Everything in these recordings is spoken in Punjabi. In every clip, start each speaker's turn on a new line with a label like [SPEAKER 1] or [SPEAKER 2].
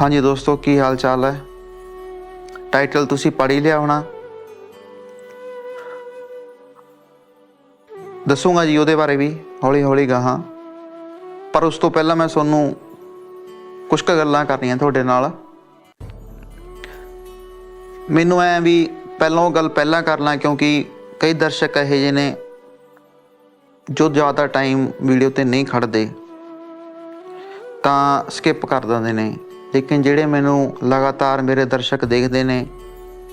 [SPEAKER 1] ਹਾਂਜੀ ਦੋਸਤੋ, ਕੀ ਹਾਲ ਚਾਲ ਹੈ? ਟਾਈਟਲ ਤੁਸੀਂ ਪੜ੍ਹ ਹੀ ਲਿਆ ਹੋਣਾ? ਦੱਸੂਗਾ ਜੀ ਉਹਦੇ ਬਾਰੇ ਵੀ ਹੌਲੀ ਹੌਲੀ ਗਾਹਾਂ। ਪਰ ਉਸ ਤੋਂ ਪਹਿਲਾਂ ਮੈਂ ਤੁਹਾਨੂੰ ਕੁਝ ਕੁ ਗੱਲਾਂ ਕਰਨੀਆਂ ਤੁਹਾਡੇ ਨਾਲ। ਮੈਨੂੰ ਐ ਵੀ ਪਹਿਲਾਂ ਉਹ ਗੱਲ ਪਹਿਲਾਂ ਕਰ ਲਾਂ ਕਿਉਂਕਿ ਕਈ ਦਰਸ਼ਕ ਇਹੋ ਜਿਹੇ ਨੇ ਜੋ ਜ਼ਿਆਦਾ ਟਾਈਮ ਵੀਡੀਓ ਤੇ ਨਹੀਂ ਖੜਦੇ ਤਾਂ ਸਕਿਪ ਕਰ ਦਿੰਦੇ ਨੇ। ਲੇਕਿਨ ਜਿਹੜੇ ਮੈਨੂੰ ਲਗਾਤਾਰ ਮੇਰੇ ਦਰਸ਼ਕ ਦੇਖਦੇ ਨੇ,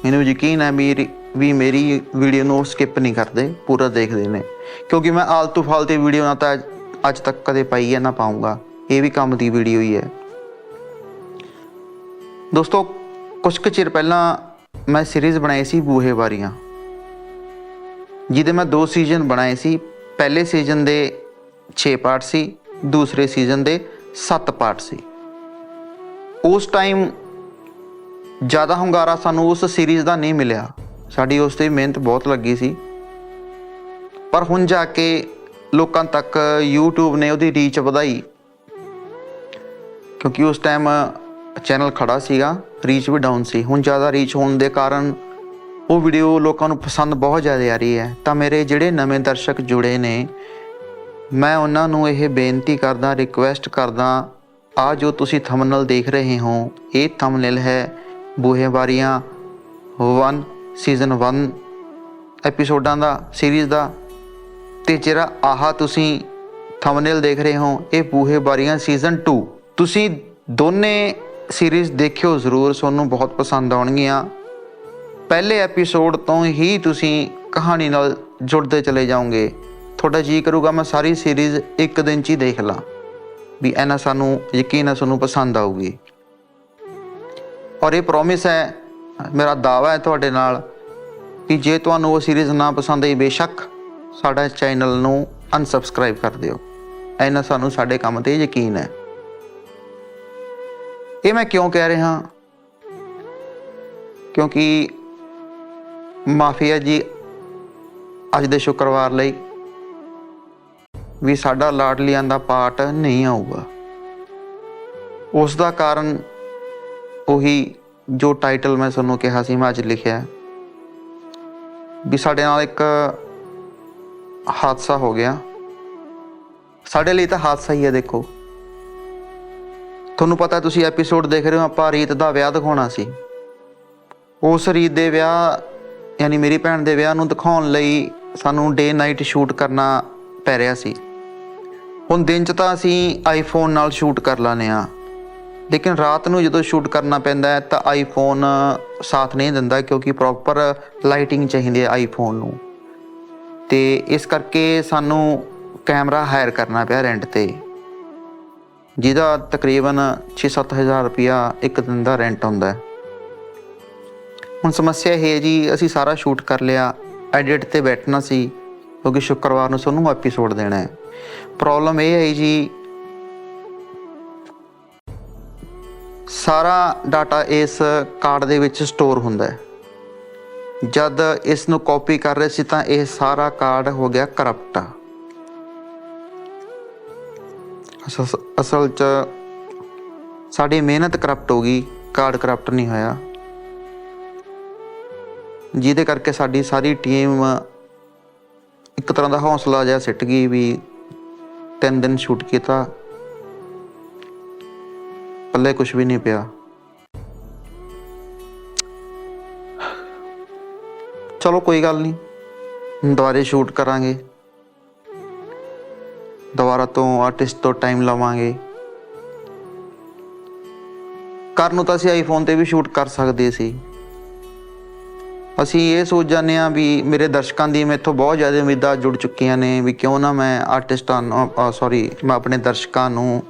[SPEAKER 1] ਮੈਨੂੰ ਯਕੀਨ ਹੈ ਮੇਰੀ ਵੀ ਮੇਰੀ ਵੀਡੀਓ ਨੂੰ ਸਕਿਪ ਨਹੀਂ ਕਰਦੇ, ਪੂਰਾ ਦੇਖਦੇ ਨੇ। ਕਿਉਂਕਿ ਮੈਂ ਆਲਤੂ ਫਾਲਤੂ ਵੀਡੀਓ ਨਾ ਤਾਂ ਅੱਜ ਤੱਕ ਕਦੇ ਪਾਈ ਹੈ, ਨਾ ਪਾਉਂਗਾ ਇਹ ਵੀ ਕੰਮ ਦੀ ਵੀਡੀਓ ਹੀ ਹੈ। ਦੋਸਤੋ ਕੁਝ ਕੁ ਚਿਰ ਪਹਿਲਾਂ ਮੈਂ ਸੀਰੀਜ਼ ਬਣਾਈ ਸੀ ਬੂਹੇ ਵਾਰੀਆਂ। ਜਿਹਦੇ ਮੈਂ ਦੋ ਸੀਜ਼ਨ ਬਣਾਏ ਸੀ। ਪਹਿਲੇ ਸੀਜ਼ਨ ਦੇ 6 ਪਾਰਟ ਸੀ, ਦੂਸਰੇ ਸੀਜ਼ਨ ਦੇ 7 ਪਾਰਟ ਸੀ। ਉਸ ਟਾਈਮ ਜ਼ਿਆਦਾ ਹੁੰਗਾਰਾ ਸਾਨੂੰ ਉਸ ਸੀਰੀਜ਼ ਦਾ ਨਹੀਂ ਮਿਲਿਆ। ਸਾਡੀ ਉਸ ਤੇ ਮਿਹਨਤ ਬਹੁਤ ਲੱਗੀ ਸੀ। ਪਰ ਹੁਣ ਜਾ ਕੇ ਲੋਕਾਂ ਤੱਕ YouTube ਨੇ ਉਹਦੀ ਰੀਚ ਵਧਾਈ। ਕਿਉਂਕਿ ਉਸ ਟਾਈਮ ਚੈਨਲ ਖੜਾ ਸੀਗਾ ਰੀਚ ਵੀ ਡਾਊਨ ਸੀ। ਹੁਣ ਜ਼ਿਆਦਾ ਰੀਚ ਹੋਣ ਦੇ ਕਾਰਨ ਉਹ ਵੀਡੀਓ ਲੋਕਾਂ ਨੂੰ ਪਸੰਦ ਬਹੁਤ ਜ਼ਿਆਦਾ ਆ ਰਹੀ ਹੈ। ਤਾਂ ਮੇਰੇ ਜਿਹੜੇ ਨਵੇਂ ਦਰਸ਼ਕ ਜੁੜੇ ਨੇ, ਮੈਂ ਉਹਨਾਂ ਨੂੰ ਇਹ ਬੇਨਤੀ ਕਰਦਾ ਰਿਕੁਐਸਟ ਕਰਦਾ ਆ ਜੋ ਤੁਸੀਂ ਥੰਬਨੇਲ ਦੇਖ ਰਹੇ ਹੋ, ਇਹ ਥੰਬਨੇਲ ਹੈ ਬੂਹੇ ਬਾਰੀਆਂ 1 ਸੀਜ਼ਨ 1 ਐਪੀਸੋਡਾਂ ਦਾ ਸੀਰੀਜ਼ ਦਾ। ਤੇ ਜਿਹੜਾ ਆਹਾ ਤੁਸੀਂ ਥੰਬਨੇਲ ਦੇਖ ਰਹੇ ਹੋ, ਇਹ ਬੂਹੇ ਬਾਰੀਆਂ ਸੀਜ਼ਨ 2 ਤੁਸੀਂ ਦੋਨੇ ਸੀਰੀਜ਼ ਦੇਖਿਓ ਜ਼ਰੂਰ ਤੁਹਾਨੂੰ ਬਹੁਤ ਪਸੰਦ ਆਉਣਗੀਆਂ। ਪਹਿਲੇ ਐਪੀਸੋਡ ਤੋਂ ਹੀ ਤੁਸੀਂ ਕਹਾਣੀ ਨਾਲ ਜੁੜਦੇ ਚਲੇ ਜਾਓਗੇ। ਤੁਹਾਡਾ ਜੀ ਕਰੂਗਾ ਮੈਂ ਸਾਰੀ ਸੀਰੀਜ਼ ਇੱਕ ਦਿਨ 'ਚ ਹੀ ਦੇਖ ਲਾਂ। ਵੀ ਇਹਨਾਂ ਸਾਨੂੰ, ਯਕੀਨ ਹੈ ਤੁਹਾਨੂੰ ਪਸੰਦ ਆਊਗੀ। ਔਰ ਇਹ ਪ੍ਰੋਮਿਸ ਹੈ, ਮੇਰਾ ਦਾਵਾ ਹੈ ਤੁਹਾਡੇ ਨਾਲ ਕਿ ਜੇ ਤੁਹਾਨੂੰ ਉਹ ਸੀਰੀਜ਼ ਨਾ ਪਸੰਦ ਆਈ, ਬੇਸ਼ੱਕ ਸਾਡਾ ਚੈਨਲ ਨੂੰ ਅਨਸਬਸਕ੍ਰਾਈਬ ਕਰ ਦਿਓ। ਇਹਨਾਂ ਸਾਨੂੰ ਸਾਡੇ ਕੰਮ ਤੇ ਯਕੀਨ ਹੈ। ਇਹ ਮੈਂ ਕਿਉਂ ਕਹਿ ਰਿਹਾ? ਕਿਉਂਕਿ ਮਾਫੀਆ ਜੀ ਅੱਜ ਦੇ ਸ਼ੁੱਕਰਵਾਰ ਲਈ ਵੀ ਸਾਡਾ ਲਾਡਲੀਆਂ ਦਾ ਪਾਰਟ ਨਹੀਂ ਆਊਗਾ। ਉਸ ਦਾ ਕਾਰਨ ਉਹੀ ਜੋ ਟਾਈਟਲ ਮੈਂ ਤੁਹਾਨੂੰ ਕਿਹਾ ਸੀ, ਮੈਂ ਅੱਜ ਲਿਖਿਆ ਵੀ ਸਾਡੇ ਨਾਲ ਇੱਕ ਹਾਦਸਾ ਹੋ ਗਿਆ। ਸਾਡੇ ਲਈ ਤਾਂ ਹਾਦਸਾ ਹੀ ਹੈ, ਦੇਖੋ। ਤੁਹਾਨੂੰ ਪਤਾ ਤੁਸੀਂ ਐਪੀਸੋਡ ਦੇਖ ਰਹੇ ਹੋ, ਆਪਾਂ ਰੀਤ ਦਾ ਵਿਆਹ ਦਿਖਾਉਣਾ ਸੀ। ਉਸ ਰੀਤ ਦੇ ਵਿਆਹ, ਯਾਨੀ ਮੇਰੀ ਭੈਣ ਦੇ ਵਿਆਹ ਨੂੰ ਦਿਖਾਉਣ ਲਈ ਸਾਨੂੰ ਡੇ ਨਾਈਟ ਸ਼ੂਟ ਕਰਨਾ ਪੈ ਰਿਹਾ ਸੀ। ਹੁਣ ਦਿਨ 'ਚ ਤਾਂ ਅਸੀਂ ਆਈਫੋਨ ਨਾਲ ਸ਼ੂਟ ਕਰ ਲਾਨੇ ਆ ਲੇਕਿਨ ਰਾਤ ਨੂੰ ਜਦੋਂ ਸ਼ੂਟ ਕਰਨਾ ਪੈਂਦਾ ਹੈ ਤਾਂ ਆਈਫੋਨ ਸਾਥ ਨਹੀਂ ਦਿੰਦਾ ਕਿਉਂਕਿ ਪ੍ਰੋਪਰ ਲਾਈਟਿੰਗ ਚਾਹੀਦੀ ਹੈ ਆਈਫੋਨ ਨੂੰ। ਤੇ ਇਸ ਕਰਕੇ ਸਾਨੂੰ ਕੈਮਰਾ ਹਾਇਰ ਕਰਨਾ ਪਿਆ ਰੈਂਟ ਤੇ। ਜਿਹਦਾ ਤਕਰੀਬਨ 6-7000 ਰੁਪਿਆ ਇੱਕ ਦਿਨ ਦਾ ਰੈਂਟ ਹੁੰਦਾ ਹੈ। ਹੁਣ ਸਮੱਸਿਆ ਇਹ ਹੈ ਜੀ, ਅਸੀਂ ਸਾਰਾ ਸ਼ੂਟ ਕਰ ਲਿਆ ਐਡਿਟ ਤੇ ਬੈਠਣਾ ਸੀ। ਕਿਉਂਕਿ ਸ਼ੁੱਕਰਵਾਰ ਨੂੰ ਸਾਨੂੰ ਐਪੀਸੋਡ ਦੇਣਾ ਹੈ। ਪ੍ਰੋਬਲਮ ਇਹ ਹੈ ਜੀ, ਸਾਰਾ ਡਾਟਾ ਇਸ ਕਾਰਡ ਦੇ ਵਿੱਚ ਸਟੋਰ ਹੁੰਦਾ ਹੈ। ਜਦ ਇਸ ਨੂੰ ਕਾਪੀ ਕਰ ਰਹੇ ਸੀ ਤਾਂ ਇਹ ਸਾਰਾ ਕਾਰਡ ਹੋ ਗਿਆ ਕਰਪਟ ਅਸਲ ਅਸਲ ਚ ਸਾਡੀ ਮਿਹਨਤ ਕਰਪਟ ਹੋ ਗਈ ਕਾਰਡ ਕਰਪਟ ਨਹੀਂ ਹੋਇਆ। ਜਿਹਦੇ ਕਰਕੇ ਸਾਡੀ ਸਾਰੀ ਟੀਮ ਇੱਕ ਤਰ੍ਹਾਂ ਦਾ ਹੌਸਲਾ ਜਿਹਾ ਸਿੱਟ ਗਈ ਵੀ ਤਿੰਨ ਦਿਨ ਸ਼ੂਟ ਕੀਤਾ। ਪੱਲੇ ਕੁਝ ਵੀ ਨਹੀਂ ਪਿਆ। ਚਲੋ ਕੋਈ ਗੱਲ ਨਹੀਂ, ਦੁਬਾਰੇ ਸ਼ੂਟ ਕਰਾਂਗੇ। ਦੁਬਾਰਾ ਤੋਂ ਆਰਟਿਸਟ ਤੋਂ ਟਾਈਮ ਲਵਾਂਗੇ। ਕਰਨ ਨੂੰ ਤਾਂ ਅਸੀਂ ਆਈਫੋਨ ਤੇ ਵੀ ਸ਼ੂਟ ਕਰ ਸਕਦੇ ਸੀ। ਅਸੀਂ ਇਹ ਸੋਚ ਜਾਂਦੇ ਆ ਵੀ ਮੇਰੇ ਦਰਸ਼ਕਾਂ ਦੀ ਮੇਥੋਂ ਬਹੁਤ ਜ਼ਿਆਦਾ ਉਮੀਦਾਂ ਜੁੜ ਚੁੱਕੀਆਂ ਨੇ ਵੀ ਕਿਉਂ ਨਾ ਮੈਂ ਆਰਟਿਸਟਾਂ ਨੂੰ ਸੌਰੀ ਮੈਂ ਆਪਣੇ ਦਰਸ਼ਕਾਂ ਨੂੰ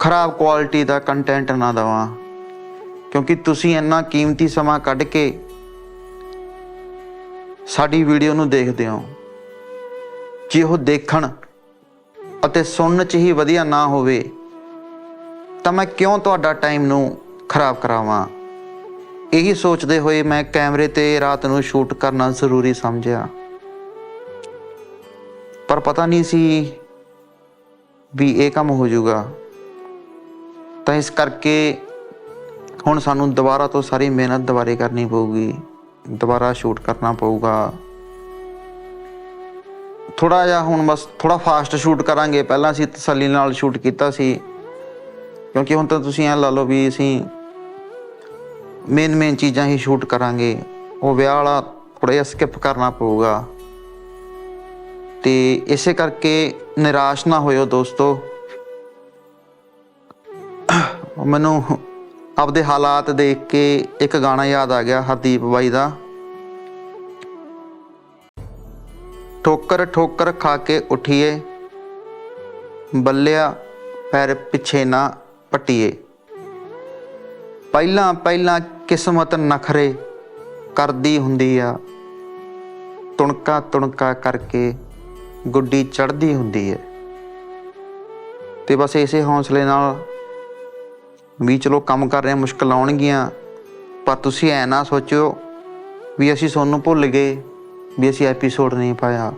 [SPEAKER 1] ਖਰਾਬ ਕੁਆਲਿਟੀ ਦਾ ਕੰਟੈਂਟ ਨਾ ਦਵਾਂ। ਕਿਉਂਕਿ ਤੁਸੀਂ ਇੰਨਾ ਕੀਮਤੀ ਸਮਾਂ ਕੱਢ ਕੇ ਸਾਡੀ ਵੀਡੀਓ ਨੂੰ ਦੇਖਦੇ ਹੋ। ਜੇ ਉਹ ਦੇਖਣ ਅਤੇ ਸੁਣਨ ਚ ਹੀ ਵਧੀਆ ਨਾ ਹੋਵੇ, ਤਾਂ ਮੈਂ ਕਿਉਂ ਤੁਹਾਡਾ ਟਾਈਮ ਨੂੰ ਖਰਾਬ ਕਰਾਵਾਂ? ਇਹੀ ਸੋਚਦੇ ਹੋਏ ਮੈਂ ਕੈਮਰੇ ਤੇ ਰਾਤ ਨੂੰ ਸ਼ੂਟ ਕਰਨਾ ਜ਼ਰੂਰੀ ਸਮਝਿਆ। ਪਰ ਪਤਾ ਨਹੀਂ ਸੀ ਵੀ ਇਹ ਕੰਮ ਹੋ ਜਾਊਗਾ। ਤਾਂ ਇਸ ਕਰਕੇ ਹੁਣ ਸਾਨੂੰ ਦੁਬਾਰਾ ਤੋਂ ਸਾਰੀ ਮਿਹਨਤ ਦੁਬਾਰੇ ਕਰਨੀ ਪਊਗੀ। ਦੁਬਾਰਾ ਸ਼ੂਟ ਕਰਨਾ ਪਊਗਾ। ਥੋੜਾ ਜਿਹਾ ਹੁਣ ਬਸ ਥੋੜਾ ਫਾਸਟ ਸ਼ੂਟ ਕਰਾਂਗੇ। ਪਹਿਲਾਂ ਅਸੀਂ ਤਸੱਲੀ ਨਾਲ ਸ਼ੂਟ ਕੀਤਾ ਸੀ। ਕਿਉਂਕਿ ਹੁਣ ਤਾਂ ਤੁਸੀਂ ਐ ਲਾ ਲਓ ਵੀ ਅਸੀਂ ਮੇਨ ਮੇਨ ਚੀਜ਼ਾਂ ਹੀ ਸ਼ੂਟ ਕਰਾਂਗੇ। ਉਹ ਵਿਆਹ ਵਾਲਾ ਥੋੜਾ ਜਿਹਾ ਸਕਿਪ ਕਰਨਾ ਪਊਗਾ। ਤੇ ਇਸੇ ਕਰਕੇ ਨਿਰਾਸ਼ ਨਾ ਹੋਇਓ ਦੋਸਤੋ। ਮੈਨੂੰ ਆਪਦੇ ਹਾਲਾਤ ਦੇਖ ਕੇ ਇੱਕ ਗਾਣਾ ਯਾਦ ਆ ਗਿਆ ਹਰਦੀਪ ਬਾਈ ਦਾ। ਠੋਕਰ ਠੋਕਰ ਖਾ ਕੇ ਉਠੀਏ। ਬੱਲਿਆ ਪੈਰ ਪਿੱਛੇ ਨਾ ਪਟੀਏ। ਪਹਿਲਾਂ ਪਹਿਲਾਂ ਕਿਸਮਤ ਨਖਰੇ ਕਰਦੀ ਹੁੰਦੀ ਆ। ਤੁਣਕਾ ਤੁਣਕਾ ਕਰਕੇ ਗੁੱਡੀ ਚੜਦੀ ਹੁੰਦੀ ਹੈ ਤੇ ਬਸ ਇਸੇ ਹੌਸਲੇ ਨਾਲ ਵੀ ਚਲੋ ਕੰਮ ਕਰ ਰਹੇ ਹਾਂ, ਮੁਸ਼ਕਲ ਆਉਣਗੀਆਂ, ਪਰ ਤੁਸੀਂ ਐ ਨਾ ਸੋਚਿਓ ਵੀ ਅਸੀਂ ਤੁਹਾਨੂੰ ਭੁੱਲ ਗਏ, ਵੀ ਅਸੀਂ ਐਪੀਸੋਡ ਨਹੀਂ ਪਾਇਆ।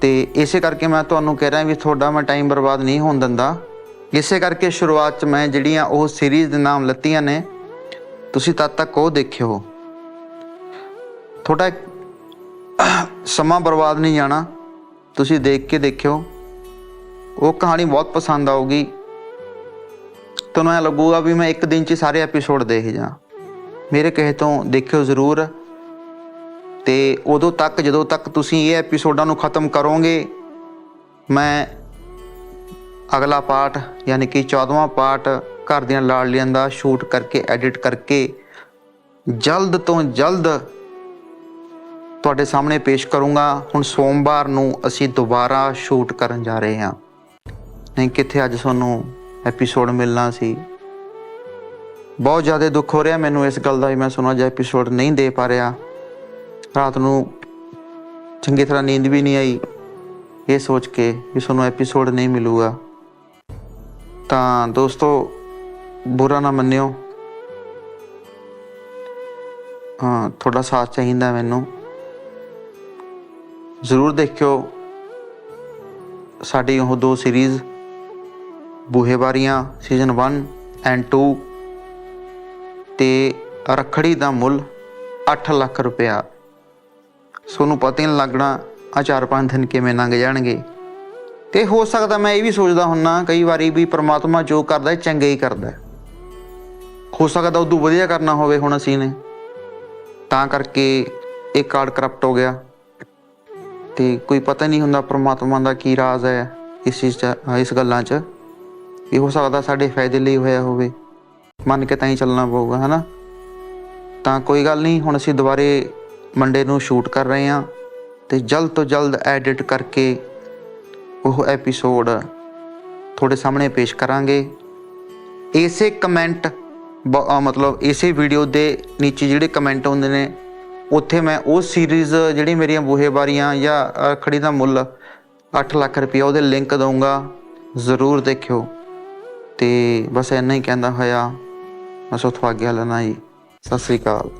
[SPEAKER 1] ਤੇ ਇਸੇ ਕਰਕੇ ਮੈਂ ਤੁਹਾਨੂੰ ਕਹਿ ਰਿਹਾ ਵੀ ਤੁਹਾਡਾ ਮੈਂ ਟਾਈਮ ਬਰਬਾਦ ਨਹੀਂ ਹੋਣ ਦਿੰਦਾ। ਇਸੇ ਕਰਕੇ ਸ਼ੁਰੂਆਤ 'ਚ ਮੈਂ ਜਿਹੜੀਆਂ ਉਹ ਸੀਰੀਜ਼ ਦੇ ਨਾਮ ਲੱਤੀਆਂ ਨੇ, ਤੁਸੀਂ ਤਦ ਤੱਕ ਉਹ ਦੇਖਿਓ। ਤੁਹਾਡਾ ਸਮਾਂ ਬਰਬਾਦ ਨਹੀਂ ਜਾਣਾ, ਤੁਸੀਂ ਦੇਖ ਕੇ ਦੇਖਿਓ। ਉਹ ਕਹਾਣੀ ਬਹੁਤ ਪਸੰਦ ਆਊਗੀ। ਤੁਹਾਨੂੰ ਐ ਲੱਗੂਗਾ ਵੀ ਮੈਂ ਇੱਕ ਦਿਨ 'ਚ ਸਾਰੇ ਐਪੀਸੋਡ ਦੇਖ ਜਾ ਮੇਰੇ ਕਹੇ ਤੋਂ ਦੇਖਿਓ ਜ਼ਰੂਰ। ਤੇ ਉਦੋਂ ਤੱਕ, ਜਦੋਂ ਤੱਕ ਤੁਸੀਂ ਇਹ ਐਪੀਸੋਡਾਂ ਨੂੰ ਖਤਮ ਕਰੋਗੇ, ਮੈਂ ਅਗਲਾ ਪਾਰਟ ਯਾਨੀ ਕਿ 14ਵਾਂ ਪਾਰਟ ਘਰ ਦੀਆਂ ਲਾਡਲੀਆਂ ਦਾ ਸ਼ੂਟ ਕਰਕੇ ਐਡਿਟ ਕਰਕੇ, ਜਲਦ ਤੋਂ ਜਲਦ ਤੁਹਾਡੇ ਸਾਹਮਣੇ ਪੇਸ਼ ਕਰੂੰਗਾ। ਹੁਣ ਸੋਮਵਾਰ ਨੂੰ ਅਸੀਂ ਦੁਬਾਰਾ ਸ਼ੂਟ ਕਰਨ ਜਾ ਰਹੇ ਹਾਂ। ਨਹੀਂ, ਕਿੱਥੇ ਅੱਜ ਤੁਹਾਨੂੰ ਐਪੀਸੋਡ ਮਿਲਣਾ ਸੀ? ਬਹੁਤ ਜ਼ਿਆਦਾ ਦੁੱਖ ਹੋ ਰਿਹਾ ਮੈਨੂੰ ਇਸ ਗੱਲ ਦਾ ਵੀ, ਮੈਂ ਸੁਣਾ ਜਿਹਾ ਐਪੀਸੋਡ ਨਹੀਂ ਦੇ ਪਾ ਰਿਹਾ। ਰਾਤ ਨੂੰ ਚੰਗੀ ਤਰ੍ਹਾਂ ਨੀਂਦ ਵੀ ਨਹੀਂ ਆਈ। ਇਹ ਸੋਚ ਕੇ ਵੀ ਤੁਹਾਨੂੰ ਐਪੀਸੋਡ ਨਹੀਂ ਮਿਲੂਗਾ। ਤਾਂ ਦੋਸਤੋ, ਬੁਰਾ ਨਾ ਮੰਨਿਓ। ਹਾਂ, ਤੁਹਾਡਾ ਸਾਥ ਚਾਹੀਦਾ ਮੈਨੂੰ। ਜ਼ਰੂਰ ਦੇਖਿਓ ਸਾਡੀ ਉਹ ਦੋ ਸੀਰੀਜ਼ ਬੂਹੇਬਾਰੀਆਂ ਸੀਜ਼ਨ 1 ਐਂਡ 2 ਤੇ ਰਖੜੀ ਦਾ ਮੁੱਲ 8 ਲੱਖ ਰੁਪਇਆ। ਸੋਨੂੰ ਪਤਾ ਹੀ ਨਹੀਂ ਲੱਗਣਾ ਆ ਚਾਰ ਪੰਜ ਦਿਨ ਕਿਵੇਂ ਲੰਘ ਜਾਣਗੇ। ਤੇ ਹੋ ਸਕਦਾ ਮੈਂ ਇਹ ਵੀ ਸੋਚਦਾ ਹੁੰਨਾ, ਕਈ ਵਾਰੀ ਵੀ ਪ੍ਰਮਾਤਮਾ ਜੋ ਕਰਦਾ ਹੈ ਚੰਗਾ ਹੀ ਕਰਦਾ ਹੈ। ਹੋ ਸਕਦਾ ਉਦੋਂ ਵਧੀਆ ਕਰਨਾ ਹੋਵੇ ਹੁਣ ਅਸੀਂ ਨੇ। ਤਾਂ ਕਰਕੇ ਇਹ ਕਾਰਡ ਕਰਪਟ ਹੋ ਗਿਆ। ਤੇ ਕੋਈ ਪਤਾ ਨਹੀਂ ਹੁੰਦਾ ਪ੍ਰਮਾਤਮਾ ਦਾ ਕੀ ਰਾਜ਼ ਹੈ ਇਸ ਚੀਜ਼ 'ਚ ਇਸ ਗੱਲਾਂ 'ਚ। ਇਹ ਹੋ ਸਕਦਾ ਸਾਡੇ ਫਾਇਦੇ ਲਈ ਹੋਇਆ ਹੋਵੇ। ਮੰਨ ਕੇ ਤਾਂ ਹੀ ਚੱਲਣਾ ਪਊਗਾ, ਹਨਾ? ਤਾਂ ਕੋਈ ਗੱਲ ਨਹੀਂ, ਹੁਣ ਅਸੀਂ ਦੁਬਾਰੇ ਮੰਡੇ ਨੂੰ ਸ਼ੂਟ ਕਰ ਰਹੇ ਹਾਂ। ਤੇ ਜਲਦ ਤੋਂ ਜਲਦ ਐਡਿਟ ਕਰਕੇ ਉਹ ਐਪੀਸੋਡ ਤੁਹਾਡੇ ਸਾਹਮਣੇ ਪੇਸ਼ ਕਰਾਂਗੇ। ਇਸੇ ਕਮੈਂਟ ਮਤਲਬ ਇਸੇ ਵੀਡੀਓ ਦੇ ਨੀਚੇ ਜਿਹੜੇ ਕਮੈਂਟ ਹੁੰਦੇ ਨੇ, ਉੱਥੇ ਮੈਂ ਉਹ ਸੀਰੀਜ਼ ਜਿਹੜੀ ਮੇਰੀਆਂ ਬੂਹੇਬਾਰੀਆਂ ਜਾਂ ਖੜੀ ਦਾ ਮੁੱਲ 8 ਲੱਖ ਰੁਪਏ ਉਹਦੇ ਲਿੰਕ ਦਊਂਗਾ, ਜ਼ਰੂਰ ਦੇਖਿਓ। ਤੇ ਬਸ ਇੰਨਾ ਹੀ ਕਹਿੰਦਾ ਹੋਇਆ। ਬਸ ਉੱਥੋਂ ਅੱਗੇ ਲੈਣਾ ਜੀ। ਸਤਿ ਸ੍ਰੀ ਅਕਾਲ।